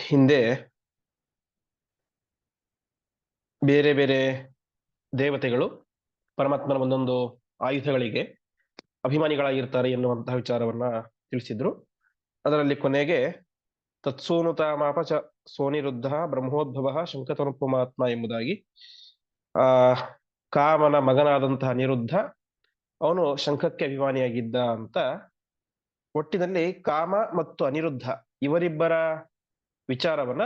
ಹಿಂದೆ ಬೇರೆ ಬೇರೆ ದೇವತೆಗಳು ಪರಮಾತ್ಮನ ಒಂದೊಂದು ಆಯುಧಗಳಿಗೆ ಅಭಿಮಾನಿಗಳಾಗಿರ್ತಾರೆ ಎನ್ನುವಂತಹ ವಿಚಾರವನ್ನ ತಿಳಿಸಿದ್ರು. ಅದರಲ್ಲಿ ಕೊನೆಗೆ ತತ್ಸೂನುತ ಮಾಪಚ ಸೋನಿರುದ್ಧ ಬ್ರಹ್ಮೋದ್ಭವ ಶಂಕತನುಪಮಾತ್ಮ ಎಂಬುದಾಗಿ, ಆ, ಕಾಮನ ಮಗನಾದಂತಹ ನಿರುದ್ಧ ಅವನು ಶಂಖಕ್ಕೆ ಅಭಿಮಾನಿಯಾಗಿದ್ದ ಅಂತ ಒಟ್ಟಿನಲ್ಲಿ ಕಾಮ ಮತ್ತು ಅನಿರುದ್ಧ ಇವರಿಬ್ಬರ ವಿಚಾರವನ್ನ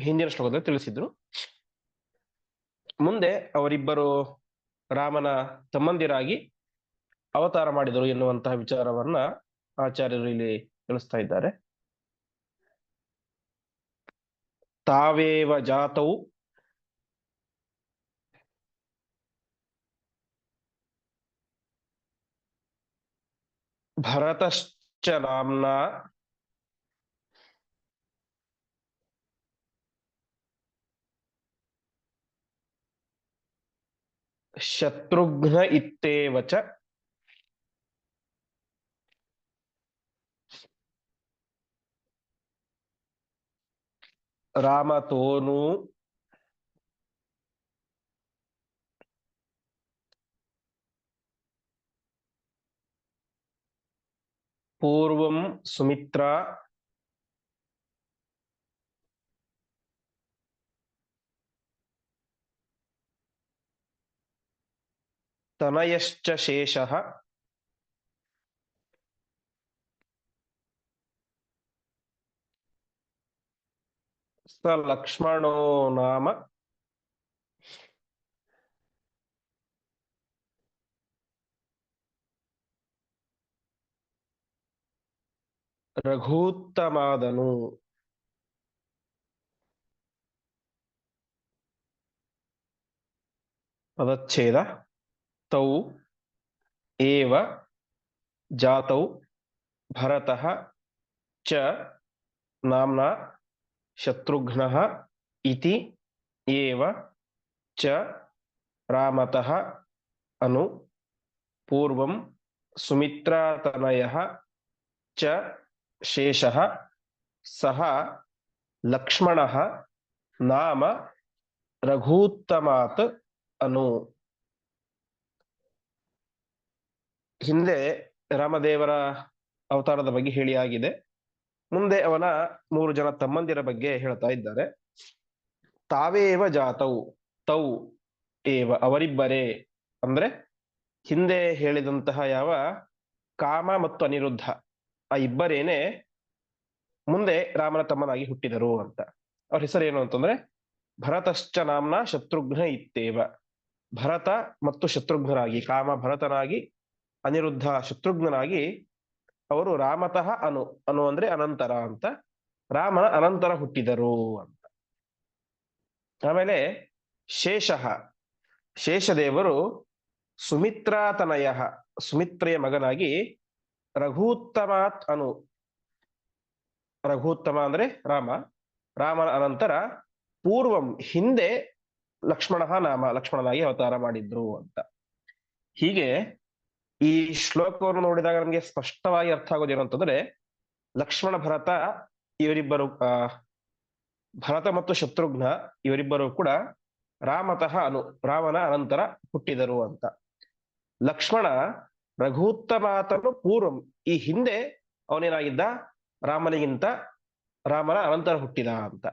ಹಿಂದಿನ ಶ್ಲೋಕದಲ್ಲಿ ತಿಳಿಸಿದ್ರು. ಮುಂದೆ ಅವರಿಬ್ಬರು ರಾಮನ ತಮ್ಮಂದಿರಾಗಿ ಅವತಾರ ಮಾಡಿದರು ಎನ್ನುವಂತಹ ವಿಚಾರವನ್ನ ಆಚಾರ್ಯರು ಇಲ್ಲಿ ತಿಳಿಸ್ತಾ ಇದ್ದಾರೆ. ತಾವೇವ ಜಾತವು? ಭರತಶ್ಚ ನಾಮ್ನ ಶತ್ರುಘ್ನ ಇತ್ತೇವ ಚ ರಾಮತೋನು ಪೂರ್ವಂ ಸುಮಿತ್ರಾ ತನಯಶ್ಚ ಶೇಷ. ಸ ಲಕ್ಷ್ಮಣೋ ನಾಮ. ರಘೂತ್ತಮಾದನು. ಪದಚ್ಛೇದ. ತೌ ಏವ ಜಾತೌ ಭರತಃ ಚ ನಾಮ್ನಾ ಶತ್ರುಘ್ನಃ ಇತಿ ಏವ ಚ ರಾಮತಃ ಅನು ಪೂರ್ವಂ ಸುಮಿತ್ರಾತನಯಃ ಚ ಶೇಷಃ ಸಹ ಲಕ್ಷ್ಮಣಃ ನಾಮ ರಘೂತ್ತಮಾತ್ ಅನು ಹಿಂದೆ ರಾಮದೇವರ ಅವತಾರದ ಬಗ್ಗೆ ಹೇಳಿ ಆಗಿದೆ. ಮುಂದೆ ಅವನ ಮೂರು ಜನ ತಮ್ಮಂದಿರ ಬಗ್ಗೆ ಹೇಳ್ತಾ ಇದ್ದಾರೆ. ತಾವೇವ ಜಾತವು ತೌ ಏವ ಅವರಿಬ್ಬರೇ ಅಂದ್ರೆ ಹಿಂದೆ ಹೇಳಿದಂತಹ ಯಾವ ಕಾಮ ಮತ್ತು ಅನಿರುದ್ಧ, ಆ ಇಬ್ಬರೇನೆ ಮುಂದೆ ರಾಮನ ತಮ್ಮನಾಗಿ ಹುಟ್ಟಿದರು ಅಂತ. ಅವ್ರ ಹೆಸರೇನು ಅಂತಂದ್ರೆ ಭರತಶ್ಚ ನಾಮ್ನ ಶತ್ರುಘ್ನ ಇತ್ತೇವ. ಭರತ ಮತ್ತು ಶತ್ರುಘ್ನರಾಗಿ, ಕಾಮ ಭರತನಾಗಿ ಅನಿರುದ್ಧ ಶತ್ರುಘ್ನಾಗಿ ಅವರು ರಾಮತಃ ಅನು ಅನು ಅಂದ್ರೆ ಅನಂತರ ಅಂತ ರಾಮನ ಅನಂತರ ಹುಟ್ಟಿದರು ಅಂತ. ಆಮೇಲೆ ಶೇಷ, ಶೇಷದೇವರು ಸುಮಿತ್ರಾತನಯ, ಸುಮಿತ್ರೆಯ ಮಗನಾಗಿ ರಘೂತ್ತಮಾತ್ ಅನು, ರಘೂತ್ತಮ ಅಂದ್ರೆ ರಾಮ, ರಾಮನ ಅನಂತರ ಪೂರ್ವಂ ಹಿಂದೆ ಲಕ್ಷ್ಮಣ ನಾಮ, ಲಕ್ಷ್ಮಣನಾಗಿ ಅವತಾರ ಮಾಡಿದ್ರು ಅಂತ. ಹೀಗೆ ಈ ಶ್ಲೋಕವನ್ನು ನೋಡಿದಾಗ ನಮಗೆ ಸ್ಪಷ್ಟವಾಗಿ ಅರ್ಥ ಆಗೋದೇನು ಅಂತಂದ್ರೆ, ಲಕ್ಷ್ಮಣ ಭರತ, ಇವರಿಬ್ಬರು ಭರತ ಮತ್ತು ಶತ್ರುಘ್ನ ಇವರಿಬ್ಬರು ಕೂಡ ರಾಮತಃ ಅನು, ರಾಮನ ಅನಂತರ ಹುಟ್ಟಿದರು ಅಂತ. ಲಕ್ಷ್ಮಣ ರಘುತ್ತಮಾತನು ಪೂರ್ವಂ, ಈ ಹಿಂದೆ ಅವನೇನಾಗಿದ್ದ? ರಾಮನಿಗಿಂತ ರಾಮನ ಅನಂತರ ಹುಟ್ಟಿದ ಅಂತ.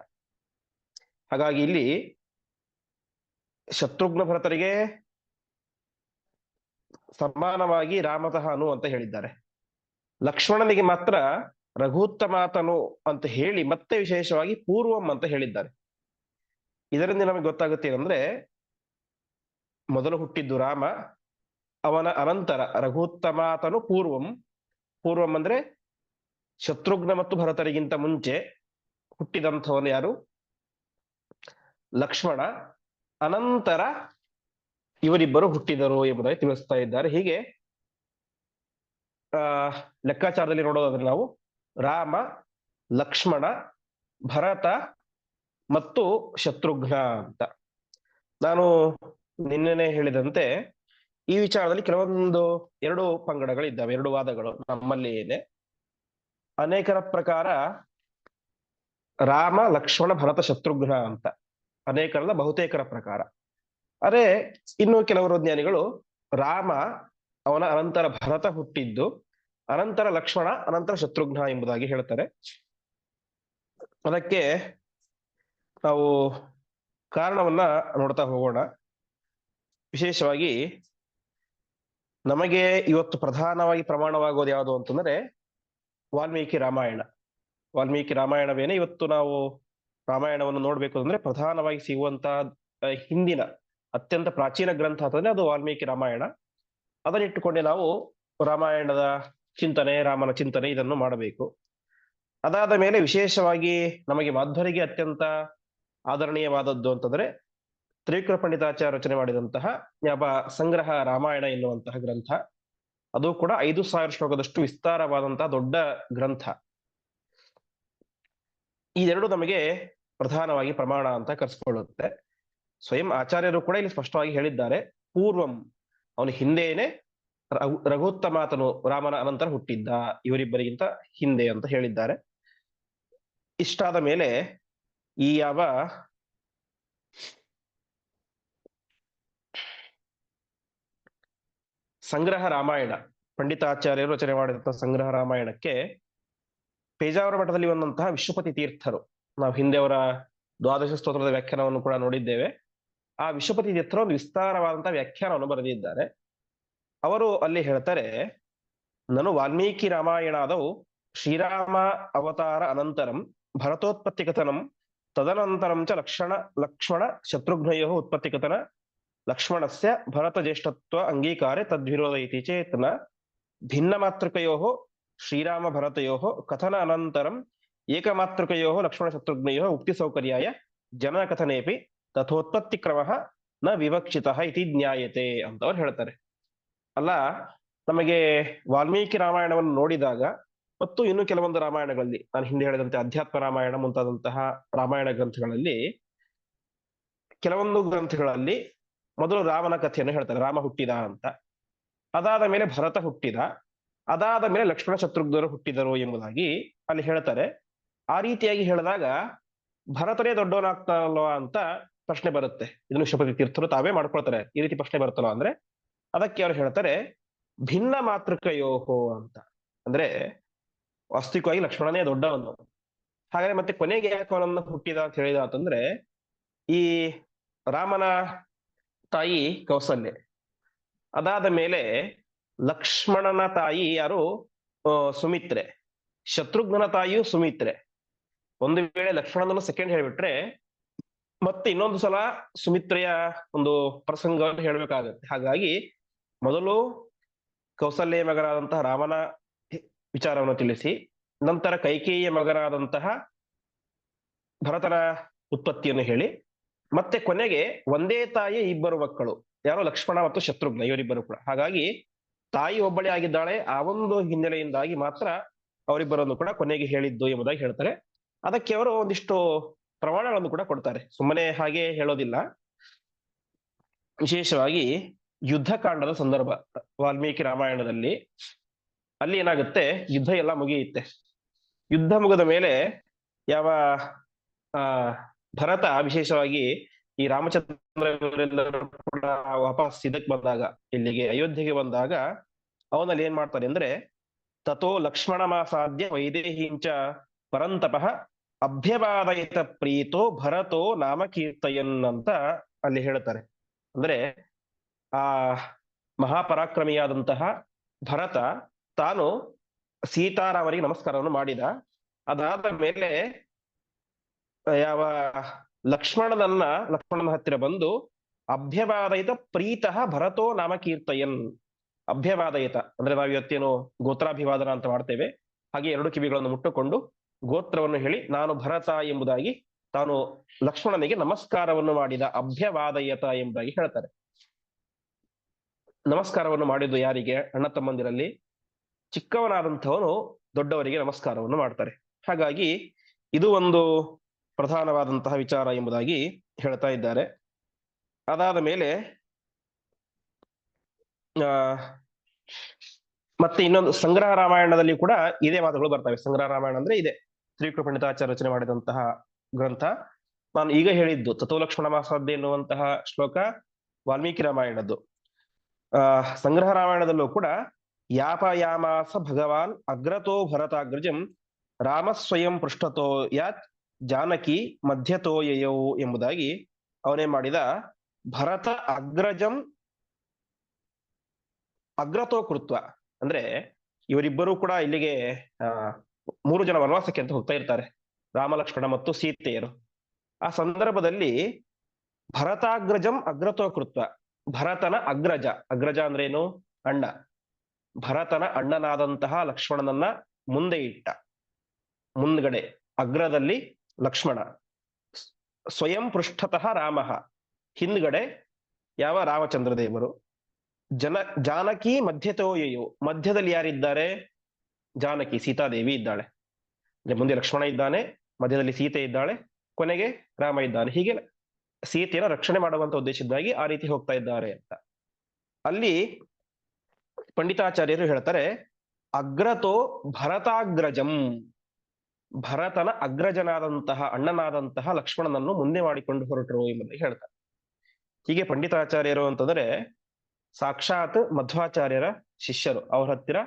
ಹಾಗಾಗಿ ಇಲ್ಲಿ ಶತ್ರುಘ್ನ ಭರತರಿಗೆ ಸಮಾನವಾಗಿ ರಾಮತಃ ಅನು ಅಂತ ಹೇಳಿದ್ದಾರೆ. ಲಕ್ಷ್ಮಣನಿಗೆ ಮಾತ್ರ ರಘುತ್ತಮಾತನು ಅಂತ ಹೇಳಿ ಮತ್ತೆ ವಿಶೇಷವಾಗಿ ಪೂರ್ವಂ ಅಂತ ಹೇಳಿದ್ದಾರೆ. ಇದರಿಂದ ನಮಗೆ ಗೊತ್ತಾಗುತ್ತೆ ಏನಂದ್ರೆ, ಮೊದಲು ಹುಟ್ಟಿದ್ದು ರಾಮ, ಅವನ ಅನಂತರ ರಘುತ್ತಮಾತನು ಪೂರ್ವಂ. ಪೂರ್ವಂ ಅಂದ್ರೆ ಶತ್ರುಘ್ನ ಮತ್ತು ಭರತರಿಗಿಂತ ಮುಂಚೆ ಹುಟ್ಟಿದಂಥವನು ಯಾರು? ಲಕ್ಷ್ಮಣ. ಅನಂತರ ಇವರಿಬ್ಬರು ಹುಟ್ಟಿದರು ಎಂಬುದಾಗಿ ತಿಳಿಸ್ತಾ ಇದ್ದಾರೆ. ಹೀಗೆ, ಆ, ಲೆಕ್ಕಾಚಾರದಲ್ಲಿ ನೋಡೋದಾದ್ರೆ ನಾವು ರಾಮ, ಲಕ್ಷ್ಮಣ, ಭರತ ಮತ್ತು ಶತ್ರುಘ್ನ ಅಂತ. ನಾನು ನಿನ್ನೆನೆ ಹೇಳಿದಂತೆ ಈ ವಿಚಾರದಲ್ಲಿ ಕೆಲವೊಂದು ಎರಡು ಪಂಗಡಗಳಿದ್ದಾವೆ, ಎರಡು ವಾದಗಳು ನಮ್ಮಲ್ಲಿ ಇದೆ ಅನೇಕರ ಪ್ರಕಾರ ರಾಮ, ಲಕ್ಷ್ಮಣ, ಭರತ, ಶತ್ರುಘ್ನ ಅಂತ. ಅನೇಕರಲ್ಲ, ಬಹುತೇಕರ ಪ್ರಕಾರ. ಅದೇ ಇನ್ನು ಕೆಲವರು ಜ್ಞಾನಿಗಳು ರಾಮ, ಅವನ ಅನಂತರ ಭರತ ಹುಟ್ಟಿದ್ದು, ಅನಂತರ ಲಕ್ಷ್ಮಣ, ಅನಂತರ ಶತ್ರುಘ್ನ ಎಂಬುದಾಗಿ ಹೇಳ್ತಾರೆ. ಅದಕ್ಕೆ ನಾವು ಕಾರಣವನ್ನ ನೋಡ್ತಾ ಹೋಗೋಣ. ವಿಶೇಷವಾಗಿ ನಮಗೆ ಇವತ್ತು ಪ್ರಧಾನವಾಗಿ ಪ್ರಮಾಣವಾಗೋದು ಯಾವುದು ಅಂತಂದ್ರೆ ವಾಲ್ಮೀಕಿ ರಾಮಾಯಣ. ವಾಲ್ಮೀಕಿ ರಾಮಾಯಣವೇನೆ ಇವತ್ತು ನಾವು ರಾಮಾಯಣವನ್ನು ನೋಡ್ಬೇಕು ಅಂದ್ರೆ ಪ್ರಧಾನವಾಗಿ ಸಿಗುವಂತ ಹಿಂದಿನ ಅತ್ಯಂತ ಪ್ರಾಚೀನ ಗ್ರಂಥ ಅಂತಂದ್ರೆ ಅದು ವಾಲ್ಮೀಕಿ ರಾಮಾಯಣ. ಅದನ್ನಿಟ್ಟುಕೊಂಡೆ ನಾವು ರಾಮಾಯಣದ ಚಿಂತನೆ, ರಾಮನ ಚಿಂತನೆ ಇದನ್ನು ಮಾಡಬೇಕು. ಅದಾದ ಮೇಲೆ ವಿಶೇಷವಾಗಿ ನಮಗೆ ಮಾಧ್ವರಿಗೆ ಅತ್ಯಂತ ಆದರಣೀಯವಾದದ್ದು ಅಂತಂದ್ರೆ ತ್ರಿವಿಕ್ರ ಪಂಡಿತಾಚಾರ್ಯ ರಚನೆ ಮಾಡಿದಂತಹ ಯಾವ ಸಂಗ್ರಹ ರಾಮಾಯಣ ಎನ್ನುವಂತಹ ಗ್ರಂಥ. ಅದು ಕೂಡ ಐದು ಸಾವಿರ ಶ್ಲೋಕದಷ್ಟು ವಿಸ್ತಾರವಾದಂತಹ ದೊಡ್ಡ ಗ್ರಂಥ. ಇದೆರಡು ನಮಗೆ ಪ್ರಧಾನವಾಗಿ ಪ್ರಮಾಣ ಅಂತ ಕರೆಸ್ಕೊಳ್ಳುತ್ತೆ. ಸ್ವಯಂ ಆಚಾರ್ಯರು ಕೂಡ ಇಲ್ಲಿ ಸ್ಪಷ್ಟವಾಗಿ ಹೇಳಿದ್ದಾರೆ. ಪೂರ್ವಂ ಅವನ ಹಿಂದೆಯೇ ರಘು ರಘುತ್ತಮಾತನು ರಾಮನ ಅನಂತರ ಹುಟ್ಟಿದ್ದ. ಇವರಿಬ್ಬರಿಗಿಂತ ಹಿಂದೆ ಅಂತ ಹೇಳಿದ್ದಾರೆ. ಇಷ್ಟಾದ ಮೇಲೆ ಈ ಯಾವ ಸಂಗ್ರಹ ರಾಮಾಯಣ, ಪಂಡಿತಾಚಾರ್ಯರು ರಚನೆ ಮಾಡಿದಂತಹ ಸಂಗ್ರಹ ರಾಮಾಯಣಕ್ಕೆ ಪೇಜಾವರ ಮಠದಲ್ಲಿ ಬಂದಂತಹ ವಿಶ್ವಪತಿ ತೀರ್ಥರು. ನಾವು ಹಿಂದೆ ಅವರ ದ್ವಾದಶ ಸ್ತೋತ್ರದ ವ್ಯಾಖ್ಯಾನವನ್ನು ಕೂಡ ನೋಡಿದ್ದೇವೆ. ಆ ವಿಶ್ವಪತಿ ತೀರ್ಥರು ಒಂದು ವಿಸ್ತಾರವಾದಂತಹ ವ್ಯಾಖ್ಯಾನವನ್ನು ಬರೆದಿದ್ದಾರೆ. ಅವರು ಅಲ್ಲಿ ಹೇಳ್ತಾರೆ, ನಾನು ವಾಲ್ಮೀಕಿ ರಾಮಾಯಣಾದವು ಶ್ರೀರಾಮ ಅವತಾರ ಅನಂತರಂ ಭರತೋತ್ಪತ್ತಿ ಕಥನಂ ತದನಂತರಂ ಚ ಲಕ್ಷಣ, ಲಕ್ಷ್ಮಣ ಶತ್ರುಘ್ನಯೋ ಉತ್ಪತ್ತಿ ಕಥನ ಲಕ್ಷ್ಮಣಸ್ಯ ಭರತ ಜ್ಯೇಷ್ಠತ್ವ ಅಂಗೀಕಾರೆ ತದ್ವಿರೋಧ ಇತಿ ಚೇತನ ಭಿನ್ನ ಮಾತೃಕಯೋ ಶ್ರೀರಾಮ ಭರತಯೋ ಕಥನ ಅನಂತರಂ ಏಕಮಾತೃಕಯೋ ಲಕ್ಷ್ಮಣ ಶತ್ರುಘ್ನಯೋ ಉಕ್ತಿ ಸೌಕರ್ಯಾಯ ಜನನ ಕಥನೇಪಿ ತಥೋತ್ಪತ್ತಿ ಕ್ರಮ ನ ವಿವಕ್ಷಿತ ಇತಿ ಜ್ಞಾಯತೆ ಅಂತ ಅವ್ರು ಹೇಳ್ತಾರೆ. ಅಲ್ಲ, ನಮಗೆ ವಾಲ್ಮೀಕಿ ರಾಮಾಯಣವನ್ನು ನೋಡಿದಾಗ ಮತ್ತು ಇನ್ನು ಕೆಲವೊಂದು ರಾಮಾಯಣಗಳಲ್ಲಿ, ನಾನು ಹಿಂದೆ ಹೇಳಿದಂತೆ ಅಧ್ಯಾತ್ಮ ರಾಮಾಯಣ ಮುಂತಾದಂತಹ ರಾಮಾಯಣ ಗ್ರಂಥಗಳಲ್ಲಿ, ಕೆಲವೊಂದು ಗ್ರಂಥಗಳಲ್ಲಿ ಮೊದಲು ರಾಮನ ಕಥೆಯನ್ನು ಹೇಳ್ತಾರೆ, ರಾಮ ಹುಟ್ಟಿದ ಅಂತ. ಅದಾದ ಮೇಲೆ ಭರತ ಹುಟ್ಟಿದ, ಅದಾದ ಮೇಲೆ ಲಕ್ಷ್ಮಣ ಶತ್ರುಘ್ನರು ಹುಟ್ಟಿದರು ಎಂಬುದಾಗಿ ಅಲ್ಲಿ ಹೇಳ್ತಾರೆ. ಆ ರೀತಿಯಾಗಿ ಹೇಳಿದಾಗ ಭರತನೇ ದೊಡ್ಡವನಾಗ್ತಾನಲ್ವಾ ಅಂತ ಪ್ರಶ್ನೆ ಬರುತ್ತೆ. ಇದನ್ನು ವಿಶ್ವಪತಿ ತೀರ್ಥರು ತಾವೇ ಮಾಡ್ಕೊಳ್ತಾರೆ. ಈ ರೀತಿ ಪ್ರಶ್ನೆ ಬರುತ್ತಲ್ಲ ಅಂದ್ರೆ, ಅದಕ್ಕೆ ಅವ್ರು ಹೇಳ್ತಾರೆ, ಭಿನ್ನ ಮಾತೃಕಯೋಹೋ ಅಂತ. ಅಂದ್ರೆ, ವಾಸ್ತವಿಕವಾಗಿ ಲಕ್ಷ್ಮಣನೇ ದೊಡ್ಡವನು. ಹಾಗಾದ್ರೆ ಮತ್ತೆ ಕೊನೆಗೆ ಯಾಕೆ ಅವನನ್ನ ಹುಟ್ಟಿದ ಅಂತ ಹೇಳಿದ ಅಂತಂದ್ರೆ, ಈ ರಾಮನ ತಾಯಿ ಕೌಸಲ್ಯ. ಅದಾದ ಮೇಲೆ ಲಕ್ಷ್ಮಣನ ತಾಯಿ ಯಾರು? ಸುಮಿತ್ರೆ. ಶತ್ರುಘ್ನ ತಾಯಿಯು ಸುಮಿತ್ರೆ. ಒಂದು ವೇಳೆ ಲಕ್ಷ್ಮಣನನ್ನು ಸೆಕೆಂಡ್ ಹೇಳ್ಬಿಟ್ರೆ ಮತ್ತೆ ಇನ್ನೊಂದು ಸಲ ಸುಮಿತ್ರೆಯ ಒಂದು ಪ್ರಸಂಗವನ್ನು ಹೇಳಬೇಕಾಗತ್ತೆ ಹಾಗಾಗಿ ಮೊದಲು ಕೌಸಲ್ಯ ಮಗನಾದಂತಹ ರಾಮನ ವಿಚಾರವನ್ನು ತಿಳಿಸಿ, ನಂತರ ಕೈಕೇಯಿಯ ಮಗನಾದಂತಹ ಭರತನ ಉತ್ಪತ್ತಿಯನ್ನು ಹೇಳಿ, ಮತ್ತೆ ಕೊನೆಗೆ ಒಂದೇ ತಾಯಿ ಇಬ್ಬರು ಮಕ್ಕಳು ಯಾರೋ ಲಕ್ಷ್ಮಣ ಮತ್ತು ಶತ್ರುಘ್ನ, ಇವರಿಬ್ಬರು ಕೂಡ. ಹಾಗಾಗಿ ತಾಯಿ ಒಬ್ಬಳೇ ಆಗಿದ್ದಾಳೆ, ಆ ಒಂದು ಹಿನ್ನೆಲೆಯಿಂದಾಗಿ ಮಾತ್ರ ಅವರಿಬ್ಬರನ್ನು ಕೂಡ ಕೊನೆಗೆ ಹೇಳಿದ್ದು ಎಂಬುದಾಗಿ ಹೇಳ್ತಾರೆ. ಅದಕ್ಕೆ ಅವರು ಒಂದಿಷ್ಟು ಪ್ರಮಾಣಗಳನ್ನು ಕೂಡ ಕೊಡ್ತಾರೆ. ಸುಮ್ಮನೆ ಹಾಗೆ ಹೇಳೋದಿಲ್ಲ. ವಿಶೇಷವಾಗಿ ಯುದ್ಧ ಕಾಂಡದ ಸಂದರ್ಭ, ವಾಲ್ಮೀಕಿ ರಾಮಾಯಣದಲ್ಲಿ ಅಲ್ಲಿ ಏನಾಗುತ್ತೆ? ಯುದ್ಧ ಎಲ್ಲ ಮುಗಿಯುತ್ತೆ. ಯುದ್ಧ ಮುಗಿದ ಮೇಲೆ ಯಾವ, ಆ, ಭರತ ವಿಶೇಷವಾಗಿ ಈ ರಾಮಚಂದ್ರ ಕೂಡ ವಾಪಸ್ ಇದಕ್ಕೆ ಬಂದಾಗ, ಇಲ್ಲಿಗೆ ಅಯೋಧ್ಯೆಗೆ ಬಂದಾಗ ಅವನಲ್ಲಿ ಏನ್ ಮಾಡ್ತಾರೆ ಅಂದ್ರೆ ತಥೋ ಲಕ್ಷ್ಮಣ ಮಾಸಾಧ್ಯ ವೈದೇಹಿಂಚ ಪರಂತಪಃ ಅಭ್ಯವಾದಯಿತ ಪ್ರೀತೋ ಭರತೋ ನಾಮ ಕೀರ್ತಯನ್ ಅಂತ ಅಲ್ಲಿ ಹೇಳ್ತಾರೆ. ಅಂದ್ರೆ ಆ ಮಹಾಪರಾಕ್ರಮಿಯಾದಂತಹ ಭರತ ತಾನು ಸೀತಾರಾಮರಿಗೆ ನಮಸ್ಕಾರವನ್ನು ಮಾಡಿದ. ಅದಾದ ಮೇಲೆ ಯಾವ ಲಕ್ಷ್ಮಣನನ್ನ, ಲಕ್ಷ್ಮಣನ ಹತ್ತಿರ ಬಂದು ಅಭ್ಯವಾದಯಿತ ಪ್ರೀತಃ ಭರತೋ ನಾಮ ಕೀರ್ತಯನ್. ಅಭ್ಯವಾದಯಿತ ಅಂದ್ರೆ ನಾವು ಇವತ್ತೇನು ಗೋತ್ರಾಭಿವಾದನ ಅಂತ ಮಾಡ್ತೇವೆ. ಹಾಗೆ ಎರಡು ಕಿವಿಗಳನ್ನು ಮುಟ್ಟುಕೊಂಡು ಗೋತ್ರವನ್ನು ಹೇಳಿ, ನಾನು ಭರತ ಎಂಬುದಾಗಿ ತಾನು ಲಕ್ಷ್ಮಣನಿಗೆ ನಮಸ್ಕಾರವನ್ನು ಮಾಡಿದ, ಅಭ್ಯವಾದಯತ ಎಂಬುದಾಗಿ ಹೇಳ್ತಾರೆ. ನಮಸ್ಕಾರವನ್ನು ಮಾಡಿದ್ದು ಯಾರಿಗೆ? ಅಣ್ಣ ತಮ್ಮಂದಿರಲ್ಲಿ. ಚಿಕ್ಕವನಾದಂಥವನು ದೊಡ್ಡವರಿಗೆ ನಮಸ್ಕಾರವನ್ನು ಮಾಡ್ತಾರೆ. ಹಾಗಾಗಿ ಇದು ಒಂದು ಪ್ರಧಾನವಾದಂತಹ ವಿಚಾರ ಎಂಬುದಾಗಿ ಹೇಳ್ತಾ ಇದ್ದಾರೆ. ಅದಾದ ಮೇಲೆ, ಆ, ಮತ್ತೆ ಇನ್ನೊಂದು ಸಂಗ್ರಹ ರಾಮಾಯಣದಲ್ಲಿ ಕೂಡ ಇದೇ ಮಾತುಗಳು ಬರ್ತವೆ. ಸಂಗ್ರಹ ರಾಮಾಯಣ ಅಂದ್ರೆ ಇದೆ. ಶ್ರೀಕೃಷ್ಣ ಪಂಡಿತಾಚಾರ್ಯ ರಚನೆ ಮಾಡಿದಂತಹ ಗ್ರಂಥ. ನಾನು ಈಗ ಹೇಳಿದ್ದು ತತೋಲಕ್ಷ್ಮಣ ಮಾಸಾಧ್ಯ ಎನ್ನುವಂತಹ ಶ್ಲೋಕ ವಾಲ್ಮೀಕಿ ರಾಮಾಯಣದ್ದು. ಆ, ಸಂಗ್ರಹ ರಾಮಾಯಣದಲ್ಲೂ ಕೂಡ ಯಾಪಯಾಮಾಸ ಭಗವಾನ್ ಅಗ್ರತೋ ಭರತಾಗ್ರಜಂ ರಾಮ ಸ್ವಯಂ ಪೃಷ್ಠತೋ ಯಾತ್ ಜಾನಕಿ ಮಧ್ಯತೋ ಯಯೌ ಎಂಬುದಾಗಿ ಅವನೇ ಮಾಡಿದ ಭರತ ಅಗ್ರಜಂ ಅಗ್ರತೋ ಕೃತ್ವ. ಅಂದ್ರೆ ಇವರಿಬ್ಬರೂ ಕೂಡ ಇಲ್ಲಿಗೆ ಮೂರು ಜನ ವನವಾಸಕ್ಕೆ ಅಂತ ಹೋಗ್ತಾ ಇರ್ತಾರೆ ರಾಮ ಲಕ್ಷ್ಮಣ ಮತ್ತು ಸೀತೆಯರು. ಆ ಸಂದರ್ಭದಲ್ಲಿ ಭರತಾಗ್ರಜಂ ಅಗ್ರತೋ ಕೃತ್ವ, ಭರತನ ಅಗ್ರಜ. ಅಗ್ರಜ ಅಂದ್ರೇನು ಅಣ್ಣ. ಭರತನ ಅಣ್ಣನಾದಂತಹ ಲಕ್ಷ್ಮಣನನ್ನ ಮುಂದೆ ಇಟ್ಟ. ಮುಂದ್ಗಡೆ, ಅಗ್ರದಲ್ಲಿ ಲಕ್ಷ್ಮಣ. ಸ್ವಯಂ ಪೃಷ್ಠತಃ ರಾಮ. ಹಿಂದ್ಗಡೆ ಯಾವ? ರಾಮಚಂದ್ರ ದೇವರು. ಜನ, ಜಾನಕಿ ಮಧ್ಯತೋಯು ಮಧ್ಯದಲ್ಲಿ ಯಾರಿದ್ದಾರೆ? ಜಾನಕಿ ಸೀತಾದೇವಿ ಇದ್ದಾಳೆ. ಮುಂದೆ ಲಕ್ಷ್ಮಣ ಇದ್ದಾನೆ, ಮಧ್ಯದಲ್ಲಿ ಸೀತೆ ಇದ್ದಾಳೆ, ಕೊನೆಗೆ ರಾಮ ಇದ್ದಾನೆ. ಹೀಗೆ ಸೀತೆಯನ್ನು ರಕ್ಷಣೆ ಮಾಡುವಂತ ಉದ್ದೇಶದಿಂದಾಗಿ ಆ ರೀತಿ ಹೋಗ್ತಾ ಇದ್ದಾರೆ ಅಂತ. ಅಲ್ಲಿ ಪಂಡಿತಾಚಾರ್ಯರು ಹೇಳ್ತಾರೆ, ಅಗ್ರತೋ ಭರತಾಗ್ರಜಂ. ಭರತನ ಅಗ್ರಜನಾದಂತಹ, ಅಣ್ಣನಾದಂತಹ ಲಕ್ಷ್ಮಣನನ್ನು ಮುಂದೆ ಮಾಡಿಕೊಂಡು ಹೊರಟರು ಎಂಬುದಾಗಿ ಹೇಳ್ತಾರೆ. ಹೀಗೆ ಪಂಡಿತಾಚಾರ್ಯರು ಅಂತಂದ್ರೆ ಸಾಕ್ಷಾತ್ ಮಧ್ವಾಚಾರ್ಯರ ಶಿಷ್ಯರು, ಅವರ ಹತ್ತಿರ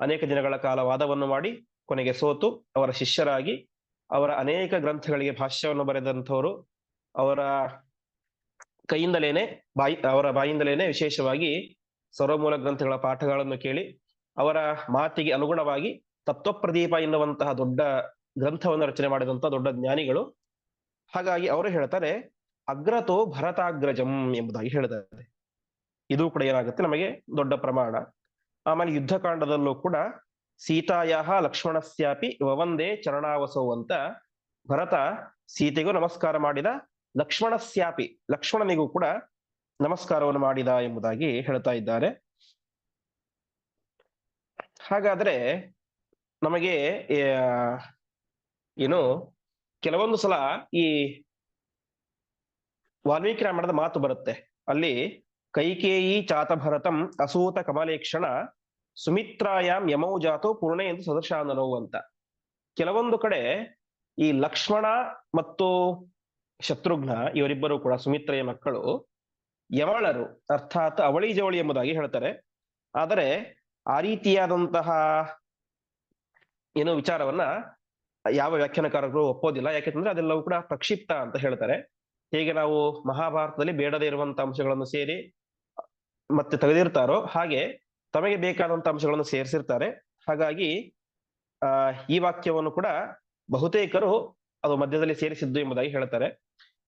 ಅನೇಕ ದಿನಗಳ ಕಾಲ ವಾದವನ್ನು ಮಾಡಿ ಕೊನೆಗೆ ಸೋತು ಅವರ ಶಿಷ್ಯರಾಗಿ ಅವರ ಅನೇಕ ಗ್ರಂಥಗಳಿಗೆ ಭಾಷ್ಯವನ್ನು ಬರೆದಂಥವರು ಅವರ ಕೈಯಿಂದಲೇನೆ ಬಾಯಿ, ಅವರ ಬಾಯಿಂದಲೇನೆ ವಿಶೇಷವಾಗಿ ಸರ್ವಮೂಲ ಗ್ರಂಥಗಳ ಪಾಠಗಳನ್ನು ಕೇಳಿ ಅವರ ಮಾತಿಗೆ ಅನುಗುಣವಾಗಿ ತತ್ವಪ್ರದೀಪ ಎನ್ನುವಂತಹ ದೊಡ್ಡ ಗ್ರಂಥವನ್ನು ರಚನೆ ಮಾಡಿದಂತಹ ದೊಡ್ಡ ಜ್ಞಾನಿಗಳು. ಹಾಗಾಗಿ ಅವರು ಹೇಳ್ತಾರೆ, ಅಗ್ರತೋ ಭರತಾಗ್ರಜಂ ಎಂಬುದಾಗಿ ಹೇಳಿದ್ದಾರೆ ಇದು ಕೂಡ ಏನಾಗುತ್ತೆ? ನಮಗೆ ದೊಡ್ಡ ಪ್ರಮಾಣ. ಆಮೇಲೆ ಯುದ್ಧಕಾಂಡದಲ್ಲೂ ಕೂಡ ಸೀತಾಯ ಲಕ್ಷ್ಮಣಸ್ಯಾಪಿ ವವಂದೇ ಚರಣಾವಸೋ ಅಂತ ಭರತ ಸೀತೆಗೂ ನಮಸ್ಕಾರ ಮಾಡಿದ ಲಕ್ಷ್ಮಣಸ್ಯಾಪಿ ಲಕ್ಷ್ಮಣನಿಗೂ ಕೂಡ ನಮಸ್ಕಾರವನ್ನು ಮಾಡಿದ ಎಂಬುದಾಗಿ ಹೇಳ್ತಾ ಇದ್ದಾರೆ. ಹಾಗಾದ್ರೆ ನಮಗೆ ಏನು ಕೆಲವೊಂದು ಸಲ ಈ ವಾಲ್ಮೀಕಿ ರಾಮಾಯಣದ ಮಾತು ಬರುತ್ತೆ. ಅಲ್ಲಿ ಕೈಕೇಯಿ ಚಾತಭರತಂ ಅಸೂತ ಕಮಲೇಕ್ಷಣ ಸುಮಿತ್ರಾಯಾಮ್ ಯಮೌ ಜಾತೋ ಪೂರ್ಣ ಎಂದು ಸದೃಶಾನನೋ ಅಂತ. ಕೆಲವೊಂದು ಕಡೆ ಈ ಲಕ್ಷ್ಮಣ ಮತ್ತು ಶತ್ರುಘ್ನ ಇವರಿಬ್ಬರು ಕೂಡ ಸುಮಿತ್ರೆಯ ಮಕ್ಕಳು ಯವಳರು ಅರ್ಥಾತ್ ಅವಳಿ ಜವಳಿ ಎಂಬುದಾಗಿ ಹೇಳ್ತಾರೆ. ಆದರೆ ಆ ರೀತಿಯಾದಂತಹ ಏನೋ ವಿಚಾರವನ್ನ ಯಾವ ವ್ಯಾಖ್ಯಾನಕಾರರು ಒಪ್ಪೋದಿಲ್ಲ. ಯಾಕೆಂದ್ರೆ ಅದೆಲ್ಲವೂ ಕೂಡ ಪ್ರಕ್ಷಿಪ್ತ ಅಂತ ಹೇಳ್ತಾರೆ. ಹೇಗೆ ನಾವು ಮಹಾಭಾರತದಲ್ಲಿ ಬೇಡದೇ ಇರುವಂತ ಅಂಶಗಳನ್ನು ಸೇರಿ ಮತ್ತೆ ತೆಗೆದಿರ್ತಾರೋ ಹಾಗೆ ತಮಗೆ ಬೇಕಾದಂತ ಅಂಶಗಳನ್ನು ಸೇರಿಸಿರ್ತಾರೆ. ಹಾಗಾಗಿ, ಆ, ಈ ವಾಕ್ಯವನ್ನು ಕೂಡ ಬಹುತೇಕರು ಅದು ಮಧ್ಯದಲ್ಲಿ ಸೇರಿಸಿದ್ದು ಎಂಬುದಾಗಿ ಹೇಳ್ತಾರೆ.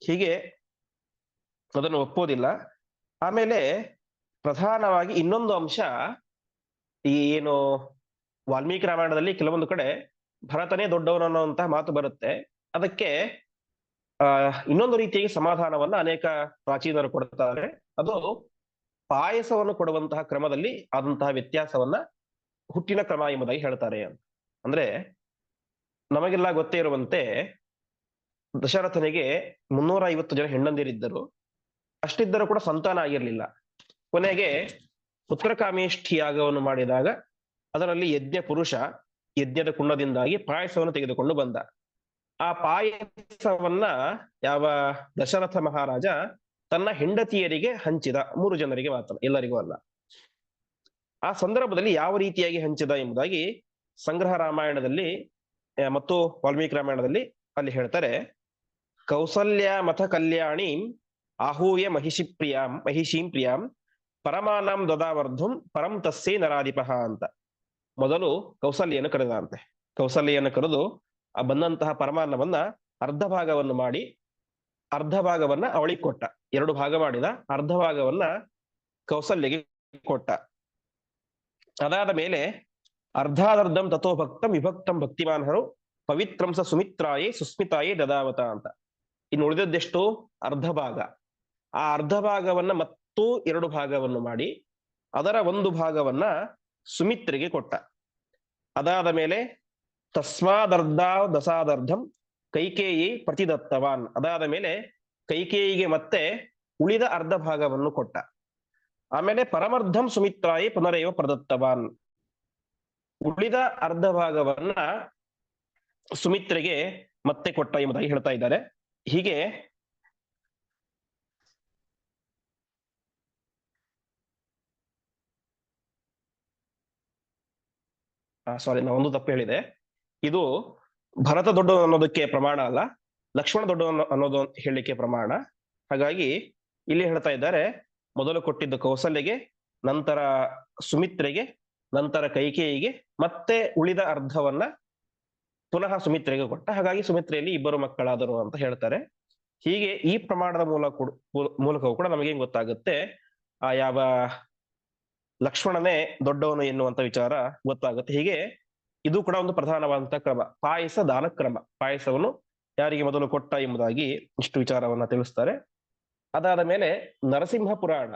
ಹೀಗೆ ಅದನ್ನು ಒಪ್ಪೋದಿಲ್ಲ ಆಮೇಲೆ ಪ್ರಧಾನವಾಗಿ ಇನ್ನೊಂದು ಅಂಶ ಈ ಏನು ವಾಲ್ಮೀಕಿ ರಾಮಾಯಣದಲ್ಲಿ ಕೆಲವೊಂದು ಕಡೆ ಭರತನೇ ದೊಡ್ಡವನು ಅನ್ನುವಂತಹ ಮಾತು ಬರುತ್ತೆ. ಅದಕ್ಕೆ, ಆ, ಇನ್ನೊಂದು ರೀತಿಯಾಗಿ ಸಮಾಧಾನವನ್ನ ಅನೇಕ ಪ್ರಾಚೀನರು ಕೊಡ್ತಾರೆ. ಅದು ಪಾಯಸವನ್ನು ಕೊಡುವಂತಹ ಕ್ರಮದಲ್ಲಿ ಆದಂತಹ ವ್ಯತ್ಯಾಸವನ್ನ ಹುಟ್ಟಿನ ಕ್ರಮ ಎಂಬುದಾಗಿ ಹೇಳ್ತಾರೆ ಅಂತ. ಅಂದ್ರೆ ನಮಗೆಲ್ಲ ಗೊತ್ತೇ ಇರುವಂತೆ ದಶರಥನಿಗೆ ಮುನ್ನೂರ ಐವತ್ತು ಜನ ಹೆಣ್ಣಂದಿರಿದ್ದರು. ಅಷ್ಟಿದ್ದರೂ ಕೂಡ ಸಂತಾನ ಆಗಿರಲಿಲ್ಲ. ಕೊನೆಗೆ ಪುತ್ರಕಾಮೇಷ್ಠಿ ಯಾಗವನ್ನು ಮಾಡಿದಾಗ ಅದರಲ್ಲಿ ಯಜ್ಞ ಪುರುಷ ಯಜ್ಞದ ಕುಂಡದಿಂದಾಗಿ ಪಾಯಸವನ್ನು ತೆಗೆದುಕೊಂಡು ಬಂದ. ಆ ಪಾಯಸವನ್ನ ಯಾವ ದಶರಥ ಮಹಾರಾಜ ತನ್ನ ಹೆಂಡತಿಯರಿಗೆ ಹಂಚಿದ, ಮೂರು ಜನರಿಗೆ ಮಾತ್ರ, ಎಲ್ಲರಿಗೂ ಅಲ್ಲ. ಆ ಸಂದರ್ಭದಲ್ಲಿ ಯಾವ ರೀತಿಯಾಗಿ ಹಂಚಿದ ಎಂಬುದಾಗಿ ಸಂಗ್ರಹ ರಾಮಾಯಣದಲ್ಲಿ ಮತ್ತು ವಾಲ್ಮೀಕಿ ರಾಮಾಯಣದಲ್ಲಿ ಅಲ್ಲಿ ಹೇಳ್ತಾರೆ, ಕೌಸಲ್ಯ ಮಥ ಕಲ್ಯಾಣಿ ಆಹೂಯ ಮಹಿಷಿ ಪ್ರಿಯಾಂ, ಮಹಿಷೀಂ ಪ್ರಿಯಾಂ, ಪರಮಾನಂ ದದಾವರ್ಧುಂ ಪರಂ ತಸ್ಸೇ ನರಾಧಿಪಃ ಅಂತ. ಮೊದಲು ಕೌಸಲ್ಯನ್ನು ಕರೆದ ಅಂತೆ ಕೌಸಲ್ಯನ್ನು ಕರೆದು ಆ ಬಂದಂತಹ ಪರಮಾನ್ನವನ್ನ ಅರ್ಧ ಭಾಗವನ್ನು ಮಾಡಿ ಅರ್ಧ ಭಾಗವನ್ನ ಅವಳಿಗೆ ಕೊಟ್ಟ. ಎರಡು ಭಾಗ ಮಾಡಿದ ಅರ್ಧ ಭಾಗವನ್ನ ಕೌಸಲ್ಯಗೆ ಕೊಟ್ಟ. ಅದಾದ ಮೇಲೆ ಅರ್ಧಾದರ್ಧಂ ತಥೋ ಭಕ್ತಂ ವಿಭಕ್ತಂ ಭಕ್ತಿಮಾನ್ಹರು ಪವಿತ್ರಂಸ ಸುಮಿತ್ರಾಯೇ ಸುಸ್ಮಿತಾಯೇ ದದಾವತ ಅಂತ. ಇನ್ನು ಉಳಿದದ್ದೆಷ್ಟು? ಅರ್ಧ ಭಾಗ. ಆ ಅರ್ಧ ಭಾಗವನ್ನ ಮತ್ತು ಎರಡು ಭಾಗವನ್ನು ಮಾಡಿ ಅದರ ಒಂದು ಭಾಗವನ್ನ ಸುಮಿತ್ರಿಗೆ ಕೊಟ್ಟ. ಅದಾದ ಮೇಲೆ ತಸ್ಮಾದರ್ಧ ದಸಾದರ್ಧಂ ಕೈಕೇಯಿ ಪ್ರತಿದತ್ತವಾನ್. ಅದಾದ ಮೇಲೆ ಕೈಕೇಯಿಗೆ ಮತ್ತೆ ಉಳಿದ ಅರ್ಧ ಭಾಗವನ್ನು ಕೊಟ್ಟ. ಆಮೇಲೆ ಪರಮರ್ಧಂ ಸುಮಿತ್ರಾಯಿ ಪುನರೇವ ಪ್ರದತ್ತವಾನ್. ಉಳಿದ ಅರ್ಧ ಭಾಗವನ್ನ ಸುಮಿತ್ರೆಗೆ ಮತ್ತೆ ಕೊಟ್ಟ ಎಂಬುದಾಗಿ ಹೇಳ್ತಾ ಇದ್ದಾರೆ. ಹೀಗೆ ಸಾರಿ ನಾ ಒಂದು ತಪ್ಪು ಹೇಳಿದೆ. ಇದು ಭರತ ದೊಡ್ಡ ಅನ್ನೋದಕ್ಕೆ ಪ್ರಮಾಣ ಅಲ್ಲ. ಲಕ್ಷ್ಮಣ ದೊಡ್ಡ ಅನ್ನೋದು ಹೇಳಲಿಕ್ಕೆ ಪ್ರಮಾಣ. ಹಾಗಾಗಿ ಇಲ್ಲಿ ಹೇಳ್ತಾ ಇದ್ದಾರೆ, ಮೊದಲು ಕೊಟ್ಟಿದ್ದ ಕೌಸಲ್ಯಗೆ, ನಂತರ ಸುಮಿತ್ರೆಗೆ, ನಂತರ ಕೈಕೇಯಿಗೆ, ಮತ್ತೆ ಉಳಿದ ಅರ್ಧವನ್ನ ಪುನಃ ಸುಮಿತ್ರೆಗೆ ಕೊಟ್ಟ. ಹಾಗಾಗಿ ಸುಮಿತ್ರೆಯಲ್ಲಿ ಇಬ್ಬರು ಮಕ್ಕಳಾದರು ಅಂತ ಹೇಳ್ತಾರೆ. ಹೀಗೆ ಈ ಪ್ರಮಾಣದ ಮೂಲಕ ಮೂಲಕವೂ ಕೂಡ ನಮಗೆ ಗೊತ್ತಾಗುತ್ತೆ, ಆ ಯಾವ ಲಕ್ಷ್ಮಣನೇ ದೊಡ್ಡವನು ಎನ್ನುವಂತ ವಿಚಾರ ಗೊತ್ತಾಗುತ್ತೆ. ಹೀಗೆ ಇದು ಕೂಡ ಒಂದು ಪ್ರಧಾನವಾದಂತಹ ಕ್ರಮ, ಪಾಯಸ ದಾನ ಕ್ರಮ ಪಾಯಸವನ್ನು ಯಾರಿಗೆ ಮೊದಲು ಕೊಟ್ಟ ಎಂಬುದಾಗಿ ಇಷ್ಟು ವಿಚಾರವನ್ನ ತಿಳಿಸ್ತಾರೆ. ಅದಾದ ಮೇಲೆ ನರಸಿಂಹ ಪುರಾಣ.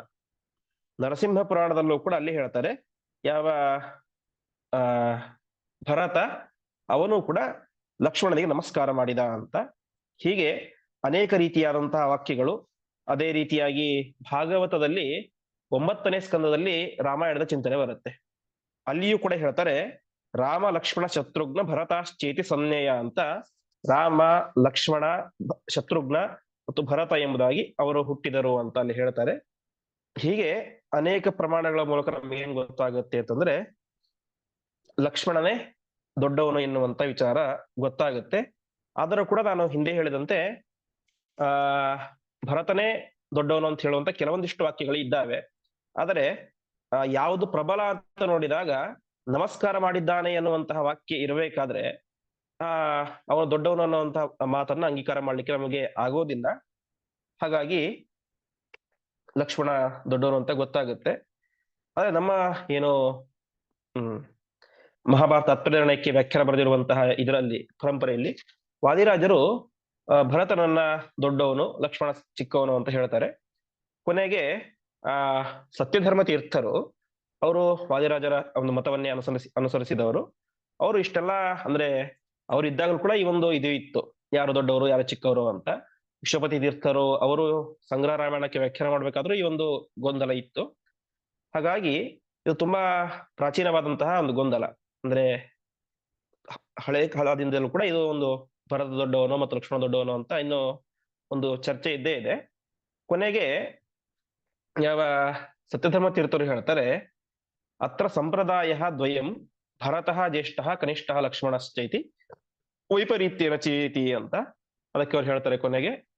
ನರಸಿಂಹ ಪುರಾಣದಲ್ಲೂ ಕೂಡ ಅಲ್ಲಿ ಹೇಳ್ತಾರೆ, ಯಾವ, ಆ, ಭರತ ಅವನು ಕೂಡ ಲಕ್ಷ್ಮಣನಿಗೆ ನಮಸ್ಕಾರ ಮಾಡಿದ ಅಂತ. ಹೀಗೆ ಅನೇಕ ರೀತಿಯಾದಂತಹ ವಾಕ್ಯಗಳು, ಅದೇ ರೀತಿಯಾಗಿ ಭಾಗವತದಲ್ಲಿ ಒಂಬತ್ತನೇ ಸ್ಕಂದದಲ್ಲಿ ರಾಮಾಯಣದ ಚಿಂತನೆ ಬರುತ್ತೆ. ಅಲ್ಲಿಯೂ ಕೂಡ ಹೇಳ್ತಾರೆ, ರಾಮ ಲಕ್ಷ್ಮಣ ಶತ್ರುಘ್ನ ಭರತಾಶ್ಚೇತಿ ಸನ್ನೇಯ ಅಂತ ರಾಮ, ಲಕ್ಷ್ಮಣ, ಶತ್ರುಘ್ನ ಮತ್ತು ಭರತ ಎಂಬುದಾಗಿ ಅವರು ಹುಟ್ಟಿದರು ಅಂತ ಅಲ್ಲಿ ಹೇಳ್ತಾರೆ. ಹೀಗೆ ಅನೇಕ ಪ್ರಮಾಣಗಳ ಮೂಲಕ ನಮ್ಗೆ ಏನ್ ಗೊತ್ತಾಗುತ್ತೆ ಅಂತಂದ್ರೆ, ಲಕ್ಷ್ಮಣನೇ ದೊಡ್ಡವನು ಎನ್ನುವಂತ ವಿಚಾರ ಗೊತ್ತಾಗುತ್ತೆ. ಆದರೂ ಕೂಡ ನಾನು ಹಿಂದೆ ಹೇಳಿದಂತೆ, ಆ, ಭರತನೇ ದೊಡ್ಡವನು ಅಂತ ಹೇಳುವಂತ ಕೆಲವೊಂದಿಷ್ಟು ವಾಕ್ಯಗಳು ಇದ್ದಾವೆ. ಆದರೆ ಯಾವುದು ಪ್ರಬಲ ಅಂತ ನೋಡಿದಾಗ, ನಮಸ್ಕಾರ ಮಾಡಿದ್ದಾನೆ ಎನ್ನುವಂತಹ ವಾಕ್ಯ ಇರಬೇಕಾದ್ರೆ ಆ, ಅವನು ದೊಡ್ಡವನು ಅನ್ನುವಂತಹ ಮಾತನ್ನ ಅಂಗೀಕಾರ ಮಾಡ್ಲಿಕ್ಕೆ ನಮಗೆ ಆಗೋದಿಲ್ಲ. ಹಾಗಾಗಿ ಲಕ್ಷ್ಮಣ ದೊಡ್ಡವನು ಅಂತ ಗೊತ್ತಾಗುತ್ತೆ. ಆದ್ರೆ ನಮ್ಮ ಏನು, ಹ್ಮ್, ಮಹಾಭಾರತ ಅತ್ಪ್ರೇರಣೆಗೆ ವ್ಯಾಖ್ಯಾನ ಬರೆದಿರುವಂತಹ ಇದರಲ್ಲಿ, ಪರಂಪರೆಯಲ್ಲಿ ವಾದಿರಾಜರು ಭರತನನ್ನ ದೊಡ್ಡವನು, ಲಕ್ಷ್ಮಣ ಚಿಕ್ಕವನು ಅಂತ ಹೇಳ್ತಾರೆ. ಕೊನೆಗೆ, ಆ, ಸತ್ಯಧರ್ಮ ತೀರ್ಥರು, ಅವರು ವಾದಿರಾಜರ ಒಂದು ಮತವನ್ನೇ ಅನುಸರಿಸಿ, ಅನುಸರಿಸಿದವರು. ಅವರು ಇಷ್ಟೆಲ್ಲ ಅಂದ್ರೆ ಅವ್ರು ಇದ್ದಾಗಲೂ ಕೂಡ ಈ ಒಂದು ಇದು ಇತ್ತು. ಯಾರು ದೊಡ್ಡವರು, ಯಾರು ಚಿಕ್ಕವರು ಅಂತ. ವಿಶ್ವಪತಿ ತೀರ್ಥರು, ಅವರು ಸಂಗ್ರಹ ರಾಮಾಯಣಕ್ಕೆ ವ್ಯಾಖ್ಯಾನ ಮಾಡ್ಬೇಕಾದ್ರೂ ಈ ಒಂದು ಗೊಂದಲ ಇತ್ತು. ಹಾಗಾಗಿ ಇದು ತುಂಬಾ ಪ್ರಾಚೀನವಾದಂತಹ ಒಂದು ಗೊಂದಲ. ಅಂದ್ರೆ ಹಳೆ ಕಾಲದಿಂದಲೂ ಕೂಡ ಇದು ಒಂದು ಭರತ ದೊಡ್ಡವನು ಮತ್ತು ಲಕ್ಷ್ಮಣ ದೊಡ್ಡವನು ಅಂತ ಇನ್ನು ಒಂದು ಚರ್ಚೆ ಇದ್ದೇ ಇದೆ. ಕೊನೆಗೆ ಯಾವ ಸತ್ಯಧರ್ಮ ತೀರ್ಥರು ಹೇಳ್ತಾರೆ, ಅತ್ರ ಸಂಪ್ರದಾಯ ದ್ವಯಂ ಭರತಃ ಜ್ಯೇಷ್ಠ ಕನಿಷ್ಠ ಲಕ್ಷ್ಮಣಶ್ಚೈತಿ ವೈಪರೀತ್ಯ ರಚಯಿತಿ ಅಂತ ಅದಕ್ಕೆ ಅವ್ರು ಹೇಳ್ತಾರೆ ಕೊನೆಗೆ.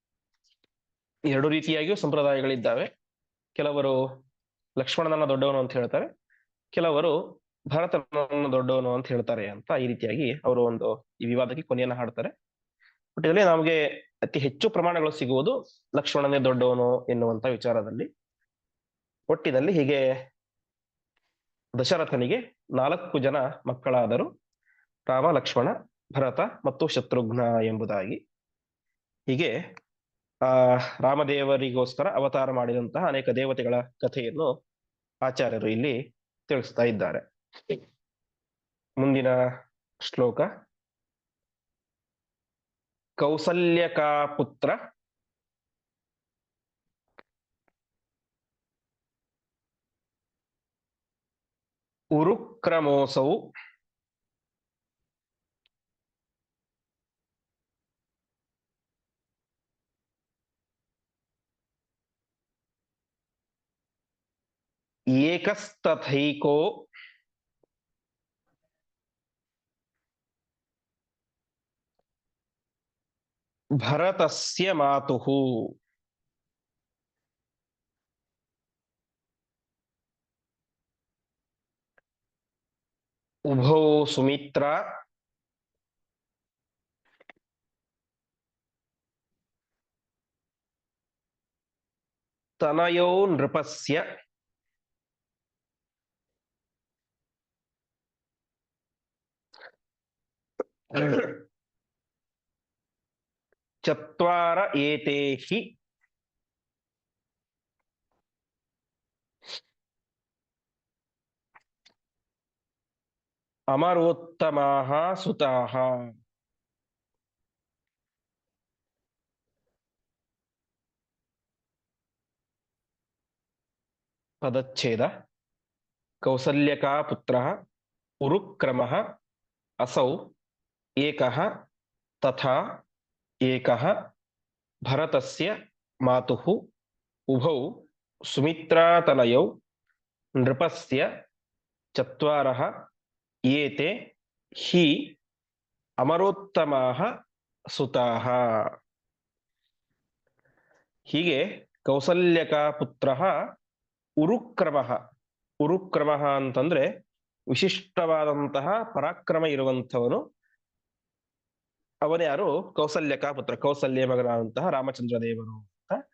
ಎರಡು ರೀತಿಯಾಗಿಯೂ ಸಂಪ್ರದಾಯಗಳಿದ್ದಾವೆ. ಕೆಲವರು ಲಕ್ಷ್ಮಣನನ್ನ ದೊಡ್ಡವನು ಅಂತ ಹೇಳ್ತಾರೆ. ಕೆಲವರು ಭರತನನ್ನ ದೊಡ್ಡವನು ಅಂತ ಹೇಳ್ತಾರೆ ಅಂತ ಈ ರೀತಿಯಾಗಿ ಅವರು ಒಂದು ಈ ವಿವಾದಕ್ಕೆ ಕೊನೆಯನ್ನ ಹಾಡ್ತಾರೆ. ಬಟ್ ಇದರಲ್ಲಿ ನಮಗೆ ಅತಿ ಹೆಚ್ಚು ಪ್ರಮಾಣಗಳು ಸಿಗುವುದು ಲಕ್ಷ್ಮಣನೇ ದೊಡ್ಡವನು ಎನ್ನುವಂತ ವಿಚಾರದಲ್ಲಿ. ಒಟ್ಟಿನಲ್ಲಿ ಹೀಗೆ ದಶರಥನಿಗೆ ನಾಲ್ಕು ಜನ ಮಕ್ಕಳಾದರು. ರಾಮ, ಲಕ್ಷ್ಮಣ ಭರತ ಮತ್ತು ಶತ್ರುಘ್ನ ಎಂಬುದಾಗಿ. ಹೀಗೆ, ಆ, ರಾಮದೇವರಿಗೋಸ್ಕರ ಅವತಾರ ಮಾಡಿದಂತಹ ಅನೇಕ ದೇವತೆಗಳ ಕಥೆಯನ್ನು ಆಚಾರ್ಯರು ಇಲ್ಲಿ ತಿಳಿಸ್ತಾ ಇದ್ದಾರೆ. ಮುಂದಿನ ಶ್ಲೋಕ. ಕೌಸಲ್ಯಕಾ ಪುತ್ರ. ಉರುಕ್ರಮೋಸೌ ಏಕಸ್ತಥೈಕೋ? ಭರತಸ್ಯ ಮಾತುಃ ಉಭೌ ಸುಮಿತ್ರ. ತನಯೋ ನೃಪಸ್ಯ. ಚತ್ವಾರ ಏತೆ ಹಿ ಅಮರೋತ್ತಮಾಹ ಸುತಾಹ ಪದಚ್ಛೇದ ಕೌಸಲ್ಯಕಾ ಪುತ್ರ ಉರುಕ್ರಮ ಅಸೌ ಏಕಃ ತಥಾ ಏಕಃ ಭರತಸ್ಯ ಮಾತುಃ ಉಭೌ ಸುಮಿತ್ರಾತನಯೌ ನೃಪಸ್ಯ ಚತ್ವಾರಃ ಏತೆ ಹಿ ಅಮರೋತ್ತಮಾಹ ಸುತಾಹ. ಹೀಗೆ ಕೌಸಲ್ಯಕ ಪುತ್ರ ಉರುಕ್ರಮ. ಉರುಕ್ರಮ ಅಂತಂದ್ರೆ ವಿಶಿಷ್ಟವಾದಂತಹ ಪರಾಕ್ರಮ ಇರುವಂಥವನು ಅವನ್ಯಾರು ಕೌಸಲ್ಯ ಕಾಪುತ್ರ ಕೌಸಲ್ಯ ಮಗನಾದಂತಹ ರಾಮಚಂದ್ರ ದೇವರು ಅಂತ.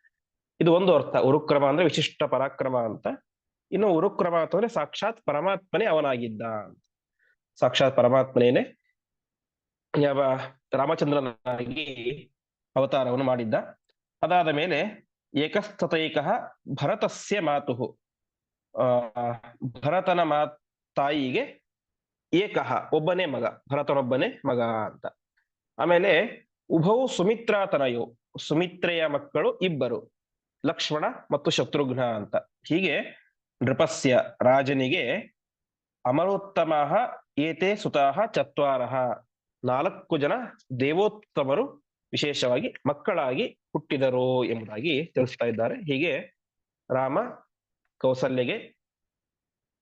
ಇದು ಒಂದು ಅರ್ಥ. ಉರುಕ್ರಮ ಅಂದ್ರೆ ವಿಶಿಷ್ಟ ಪರಾಕ್ರಮ ಅಂತ. ಇನ್ನು ಉರುಕ್ರಮ ಅಂತಂದ್ರೆ ಸಾಕ್ಷಾತ್ ಪರಮಾತ್ಮನೇ ಅವನಾಗಿದ್ದ ಸಾಕ್ಷಾತ್ ಪರಮಾತ್ಮನೇನೆ ಯಾವ ರಾಮಚಂದ್ರನಾಗಿ ಅವತಾರವನ್ನು ಮಾಡಿದ್ದ. ಅದಾದ ಮೇಲೆ ಏಕಸ್ತತೈಕ ಭರತಸ್ಯ ಮಾತು. ಆ, ಭರತನ ಮಾ ತಾಯಿಗೆ ಏಕಹ ಒಬ್ಬನೇ ಮಗ. ಭರತನೊಬ್ಬನೇ ಮಗ ಅಂತ. ಆಮೇಲೆ ಉಭವು ಸುಮಿತ್ರಾತನಯು, ಸುಮಿತ್ರೆಯ ಮಕ್ಕಳು ಇಬ್ಬರು, ಲಕ್ಷ್ಮಣ ಮತ್ತು ಶತ್ರುಘ್ನ ಅಂತ. ಹೀಗೆ ನೃಪಸ್ಯ ರಾಜನಿಗೆ ಅಮರೋತ್ತಮ ಏತೆ ಸುತಾಹ ಚತ್ವಾರಹ. ನಾಲ್ಕು ಜನ ದೇವೋತ್ತಮರು ವಿಶೇಷವಾಗಿ ಮಕ್ಕಳಾಗಿ ಹುಟ್ಟಿದರು ಎಂಬುದಾಗಿ ತಿಳಿಸ್ತಾ ಇದ್ದಾರೆ. ಹೀಗೆ ರಾಮ ಕೌಸಲ್ಯಗೆ,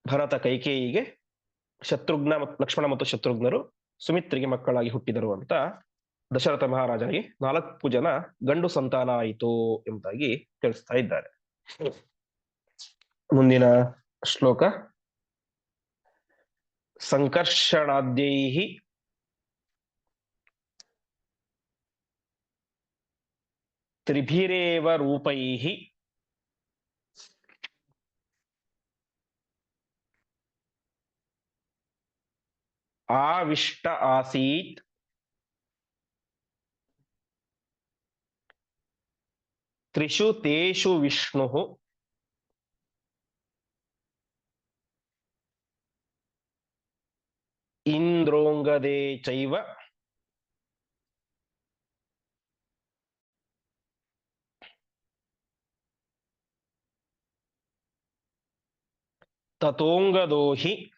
ಭರತ ಕೈಕೇಯಿಗೆ ಶತ್ರುಘ್ನ ಮತ್ತು ಲಕ್ಷ್ಮಣ ಮತ್ತು ಶತ್ರುಘ್ನರು ಸುಮಿತ್ರಿಗೆ ಮಕ್ಕಳಾಗಿ ಹುಟ್ಟಿದರು ಅಂತ ದಶರಥ ಮಹಾರಾಜನಿಗೆ ನಾಲ್ಕು ಜನ ಗಂಡು ಸಂತಾನ ಆಯಿತು ಎಂಬುದಾಗಿ ತಿಳಿಸ್ತಾ ಇದ್ದಾರೆ. ಮುಂದಿನ ಶ್ಲೋಕ. ಸಂಕರ್ಷಣಾದ್ಯೈ ತ್ರಿಭಿರೇವ ರೂಪೈ ಆವಿಷ್ಟ ಆಸೀತ್. ತ್ರಿಷು ತೇಷು ವಿಷ್ಣು. ಇಂದ್ರೋಂಗದೇ ಚೈವ. ತತೋಂಗದೋ ಹಿ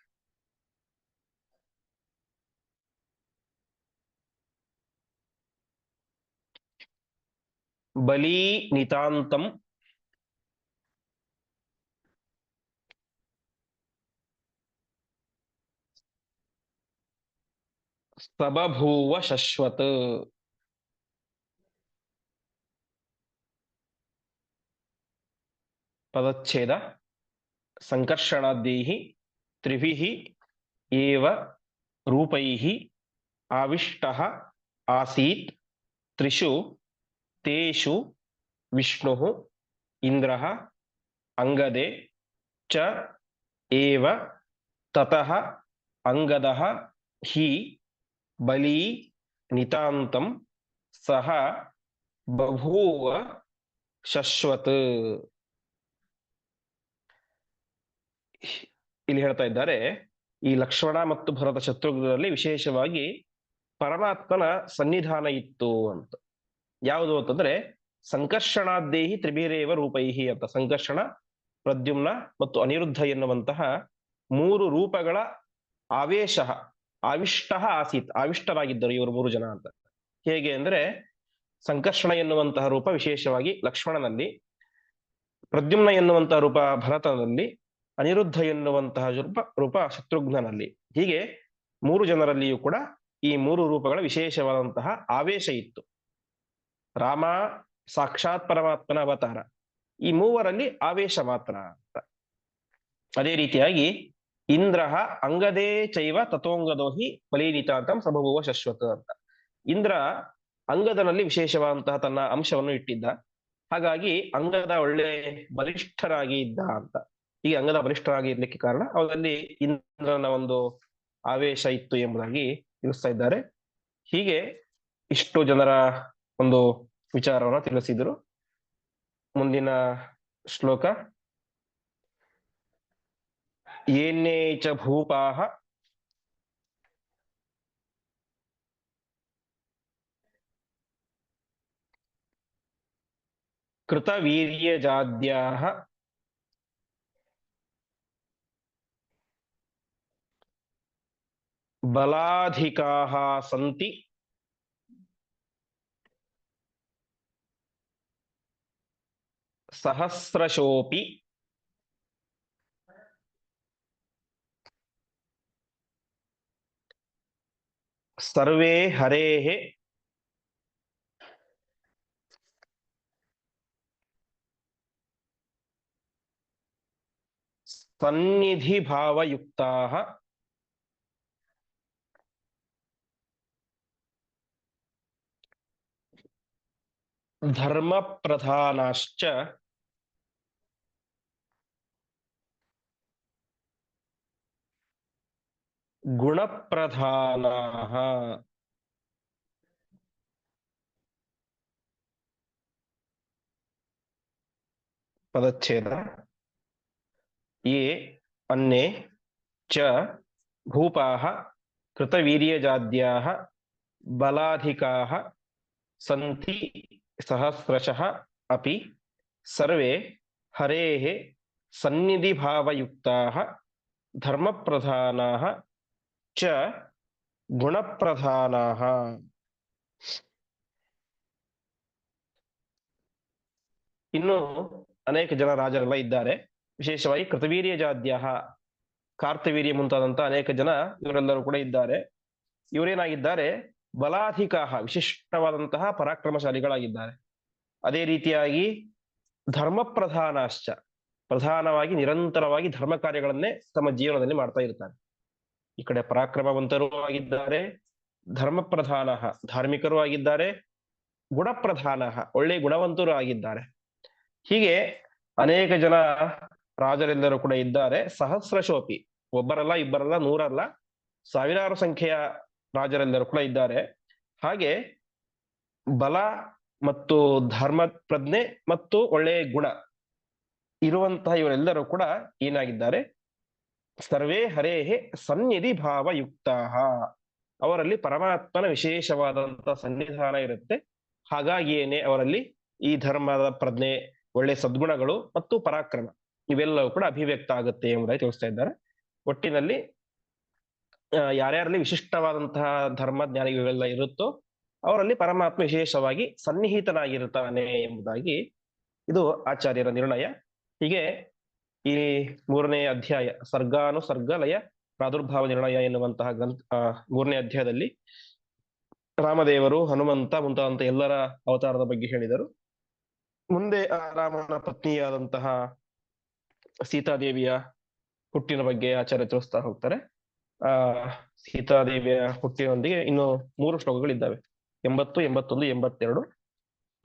ಬಲೀ ನಿತಾಂತಂ ಸಬಭೂವ ಶಶ್ವತ್ ಪದಚ್ಛೇದ ಸಂಕರ್ಷಣಾದ್ಯೈಃ ತ್ರಿಭಿಃ ಏವ ರೂಪೈಃ ಆವಿಷ್ಟಃ ಆಸೀತ್ ತ್ರಿಷು ತೇಷು ವಿಷ್ಣು ಇಂದ್ರ ಅಂಗದೆ ಚ ಏವ ತತಃ ಅಂಗದಃ ಹಿ ಬಲೀ ನಿತಾಂತಂ ಸಹ ಬಭೂವ ಶಶ್ವತ್ ಇಲ್ಲಿ ಹೇಳ್ತಾ ಇದ್ದಾರೆ, ಈ ಲಕ್ಷ್ಮಣ ಮತ್ತು ಭರತ ಶತ್ರುಘ್ನಲ್ಲಿ ವಿಶೇಷವಾಗಿ ಪರಮಾತ್ಮನ ಸನ್ನಿಧಾನ ಇತ್ತು ಅಂತ. ಯಾವುದು ಅಂತಂದ್ರೆ ಸಂಕರ್ಷಣಾದ್ದೇಹಿ ತ್ರಿಭಿರೇವ ರೂಪೈಹಿ ಅಂತ. ಸಂಕರ್ಷಣ, ಪ್ರದ್ಯುಮ್ನ ಮತ್ತು ಅನಿರುದ್ಧ ಎನ್ನುವಂತಹ ಮೂರು ರೂಪಗಳ ಆವೇಶ ಆವಿಷ್ಟ ಆಸೀತ್ ಆವಿಷ್ಟರಾಗಿದ್ದರು ಇವರು ಮೂರು ಜನ ಅಂತ. ಹೇಗೆ ಅಂದ್ರೆ ಸಂಕರ್ಷಣ ಎನ್ನುವಂತಹ ರೂಪ ವಿಶೇಷವಾಗಿ ಲಕ್ಷ್ಮಣನಲ್ಲಿ, ಪ್ರದ್ಯುಮ್ನ ಎನ್ನುವಂತಹ ರೂಪ ಭರತನಲ್ಲಿ, ಅನಿರುದ್ಧ ಎನ್ನುವಂತಹ ರೂಪ ರೂಪ ಶತ್ರುಘ್ನಲ್ಲಿ ಹೀಗೆ ಮೂರು ಜನರಲ್ಲಿಯೂ ಕೂಡ ಈ ಮೂರು ರೂಪಗಳ ವಿಶೇಷವಾದಂತಹ ಆವೇಶ ಇತ್ತು. ರಾಮ ಸಾಕ್ಷಾತ್ ಪರಮಾತ್ಮನ ಅವತಾರ. ಈ ಮೂವರಲ್ಲಿ ಆವೇಶ ಮಾತ್ರ ಅಂತ. ಅದೇ ರೀತಿಯಾಗಿ ಇಂದ್ರ ಅಂಗದೇ ಚೈವ ತಥೋಂಗದೋಹಿ ಅಂತ ಸಭಭುವ ಶಶ್ವತ ಅಂತ. ಇಂದ್ರ ಅಂಗದನಲ್ಲಿ ವಿಶೇಷವಾದಂತಹ ತನ್ನ ಅಂಶವನ್ನು ಇಟ್ಟಿದ್ದ. ಹಾಗಾಗಿ ಅಂಗದ ಒಳ್ಳೆ ಬಲಿಷ್ಠರಾಗಿ ಇದ್ದ ಅಂತ. ಈ ಅಂಗದ ಬಲಿಷ್ಠರಾಗಿ ಇರ್ಲಿಕ್ಕೆ ಕಾರಣ ಅವರಲ್ಲಿ ಇಂದ್ರನ ಒಂದು ಆವೇಶ ಇತ್ತು ಎಂಬುದಾಗಿ ತಿಳಿಸ್ತಾ ಇದ್ದಾರೆ. ಹೀಗೆ ಇಷ್ಟು ಜನರ ಒಂದು ವಿಚಾರವನ್ನ ತಿಳಿಸಿದರು ಮುಂದಿನ ಶ್ಲೋಕ ಏನೇ ಚ ಭೂಪಾಹ कृतवीर्यजाद्याः बलाधिकाः सन्ति सहस्रशोऽपि सर्वे हरेः सन्निधिभावयुक्ताः धर्मप्रधानाश्च गुणप्रधानाः। पदच्छेद। ये अन्ये च भूपाः, कृतवीर्यजाद्याः, बलाधिकाः, सन्ति सहस्रशः अपि सर्वे हरेः सन्निधिभावयुक्ताः, धर्मप्रधानाः ಚ ಗುಣಪ್ರಧಾನ ಇನ್ನು ಅನೇಕ ಜನ ರಾಜರೆಲ್ಲ ಇದ್ದಾರೆ. ವಿಶೇಷವಾಗಿ ಕೃತವೀರ್ಯ ಜಾದ್ಯ ಕಾರ್ತವೀರ್ಯ ಮುಂತಾದಂತ ಅನೇಕ ಜನ ಇವರೆಲ್ಲರೂ ಕೂಡ ಇದ್ದಾರೆ. ಇವರೇನಾಗಿದ್ದಾರೆ? ಬಲಾಧಿಕ ವಿಶಿಷ್ಟವಾದಂತಹ ಪರಾಕ್ರಮಶಾಲಿಗಳಾಗಿದ್ದಾರೆ. ಅದೇ ರೀತಿಯಾಗಿ ಧರ್ಮ ಪ್ರಧಾನಾಶ್ಚ ಪ್ರಧಾನವಾಗಿ ನಿರಂತರವಾಗಿ ಧರ್ಮ ಕಾರ್ಯಗಳನ್ನೇ ತಮ್ಮ ಜೀವನದಲ್ಲಿ ಮಾಡ್ತಾ ಇರ್ತಾರೆ. ಈ ಕಡೆ ಪರಾಕ್ರಮವಂತರೂ ಆಗಿದ್ದಾರೆ. ಧರ್ಮ ಪ್ರಧಾನ ಧಾರ್ಮಿಕರೂ ಆಗಿದ್ದಾರೆ. ಗುಣಪ್ರಧಾನ ಒಳ್ಳೆ ಗುಣವಂತರು ಆಗಿದ್ದಾರೆ. ಹೀಗೆ ಅನೇಕ ಜನ ರಾಜರೆಲ್ಲರೂ ಕೂಡ ಇದ್ದಾರೆ. ಸಹಸ್ರಶೋಪಿ ಒಬ್ಬರಲ್ಲ, ಇಬ್ಬರಲ್ಲ, ನೂರಲ್ಲ, ಸಾವಿರಾರು ಸಂಖ್ಯೆಯ ರಾಜರೆಲ್ಲರೂ ಕೂಡ ಇದ್ದಾರೆ. ಹಾಗೆ ಬಲ ಮತ್ತು ಧರ್ಮ ಪ್ರಜ್ಞೆ ಮತ್ತು ಒಳ್ಳೆಯ ಗುಣ ಇರುವಂತಹ ಇವರೆಲ್ಲರೂ ಕೂಡ ಏನಾಗಿದ್ದಾರೆ? ಸರ್ವೇ ಹರೇ ಸನ್ನಿಧಿ ಭಾವಯುಕ್ತ ಅವರಲ್ಲಿ ಪರಮಾತ್ಮನ ವಿಶೇಷವಾದಂತಹ ಸನ್ನಿಧಾನ ಇರುತ್ತೆ. ಹಾಗಾಗಿಯೇನೆ ಅವರಲ್ಲಿ ಈ ಧರ್ಮದ ಪ್ರಜ್ಞೆ, ಒಳ್ಳೆ ಸದ್ಗುಣಗಳು ಮತ್ತು ಪರಾಕ್ರಮ ಇವೆಲ್ಲವೂ ಕೂಡ ಅಭಿವ್ಯಕ್ತ ಆಗುತ್ತೆ ಎಂಬುದಾಗಿ ತಿಳಿಸ್ತಾ ಇದ್ದಾರೆ. ಒಟ್ಟಿನಲ್ಲಿ ಯಾರ್ಯಾರಲ್ಲಿ ವಿಶಿಷ್ಟವಾದಂತಹ ಧರ್ಮ ಜ್ಞಾನ ಇವೆಲ್ಲ ಇರುತ್ತೋ ಅವರಲ್ಲಿ ಪರಮಾತ್ಮ ವಿಶೇಷವಾಗಿ ಸನ್ನಿಹಿತನಾಗಿರುತ್ತಾನೆ ಎಂಬುದಾಗಿ ಇದು ಆಚಾರ್ಯರ ನಿರ್ಣಯ. ಹೀಗೆ ಈ ಮೂರನೇ ಅಧ್ಯಾಯ ಸರ್ಗಾನು ಸರ್ಗಲಯ ಪ್ರಾದುರ್ಭಾವ ನಿರ್ಣಯ ಎನ್ನುವಂತಹ ಗ್ರಂಥ ಮೂರನೇ ಅಧ್ಯಾಯದಲ್ಲಿ ರಾಮದೇವರು ಹನುಮಂತ ಮುಂತಾದಂತ ಎಲ್ಲರ ಅವತಾರದ ಬಗ್ಗೆ ಹೇಳಿದರು. ಮುಂದೆ ರಾಮನ ಪತ್ನಿಯಾದಂತಹ ಸೀತಾದೇವಿಯ ಹುಟ್ಟಿನ ಬಗ್ಗೆ ಆಚಾರ್ಯ ತಿಳಿಸ್ತಾ ಹೋಗ್ತಾರೆ. ಆ, ಸೀತಾದೇವಿಯ ಹುಟ್ಟಿನೊಂದಿಗೆ ಇನ್ನು ಮೂರು ಶ್ಲೋಕಗಳಿದ್ದಾವೆ. ಎಂಬತ್ತು, ಎಂಬತ್ತೊಂದು, ಎಂಬತ್ತೆರಡು.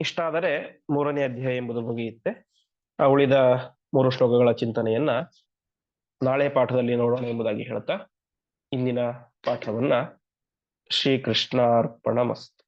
ಇಷ್ಟಾದರೆ ಮೂರನೇ ಅಧ್ಯಾಯ ಎಂಬುದು ಮುಗಿಯುತ್ತೆ. ಉಳಿದ ಮೂರು ಶ್ಲೋಕಗಳ ಚಿಂತನೆಯನ್ನ ನಾಳೆ ಪಾಠದಲ್ಲಿ ನೋಡೋಣ ಎಂಬುದಾಗಿ ಹೇಳ್ತಾ ಇಂದಿನ ಪಾಠವನ್ನ ಶ್ರೀಕೃಷ್ಣಾರ್ಪಣ ಮಸ್ತು